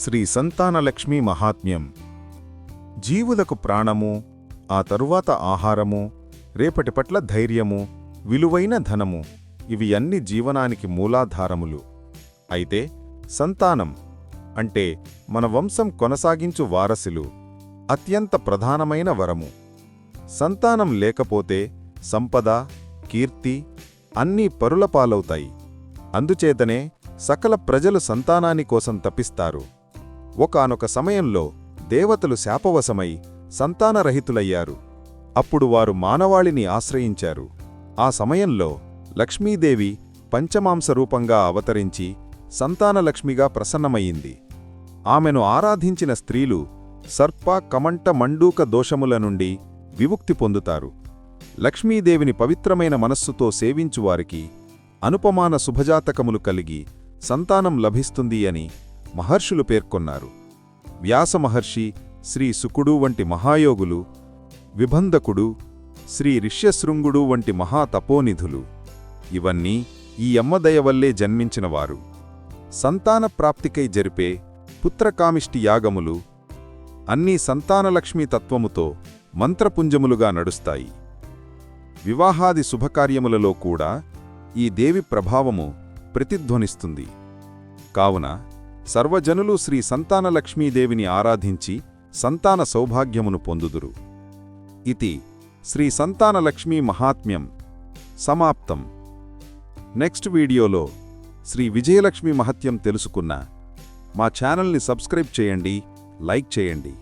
శ్రీ సంతానలక్ష్మీ మహాత్మ్యం. జీవులకు ప్రాణము ఆ తరువాత ఆహారము రేపటి పట్ల ధైర్యము విలువైన ధనము ఇవి అన్ని జీవనానికి మూలాధారములు. అయితే సంతానం అంటే మన వంశం కొనసాగించు వారసులు అత్యంత ప్రధానమైన వరము. సంతానం లేకపోతే సంపద కీర్తి అన్నీ పరుల పాలవుతాయి. అందుచేతనే సకల ప్రజలు సంతానాని కోసం తపిస్తారు. ఒకానొక సమయంలో దేవతలు శాపవశమై సంతానరహితులయ్యారు. అప్పుడు వారు మానవాళిని ఆశ్రయించారు. ఆ సమయంలో లక్ష్మీదేవి పంచమాంస రూపంగా అవతరించి సంతానలక్ష్మిగా ప్రసన్నమయ్యింది. ఆమెను ఆరాధించిన స్త్రీలు సర్ప కమంట మండూక దోషముల నుండి విముక్తి పొందుతారు. లక్ష్మీదేవిని పవిత్రమైన మనస్సుతో సేవించువారికి అనుపమాన శుభజాతకములు కలిగి సంతానం లభిస్తుంది అని మహర్షులు పేర్కొన్నారు. వ్యాస మహర్షి శ్రీ సుకుడు వంటి మహాయోగులు విబంధకుడు శ్రీ రిష్యశృంగుడు వంటి మహాతపోనిధులు. ఇవన్నీ ఈ అమ్మదయ వల్లే జన్మించినవారు. సంతాన ప్రాప్తికై జరిపే పుత్రకామిష్టి యాగములు అన్నీ సంతానలక్ష్మీ తత్వముతో మంత్రపుంజములుగా నడుస్తాయి. వివాహాది శుభకార్యములలో కూడా ఈ దేవి ప్రభావము ప్రతిధ్వనిస్తుంది. కావున సర్వజనులు శ్రీ సంతానలక్ష్మీదేవిని ఆరాధించి సంతాన సౌభాగ్యమును పొందుదురు. ఇది శ్రీ సంతానలక్ష్మీ మహాత్మ్యం. సమాప్తం. నెక్స్ట్ వీడియోలో శ్రీ విజయలక్ష్మి మహత్యం తెలుసుకున్న మా ఛానల్ని సబ్స్క్రైబ్ చేయండి లైక్ చేయండి.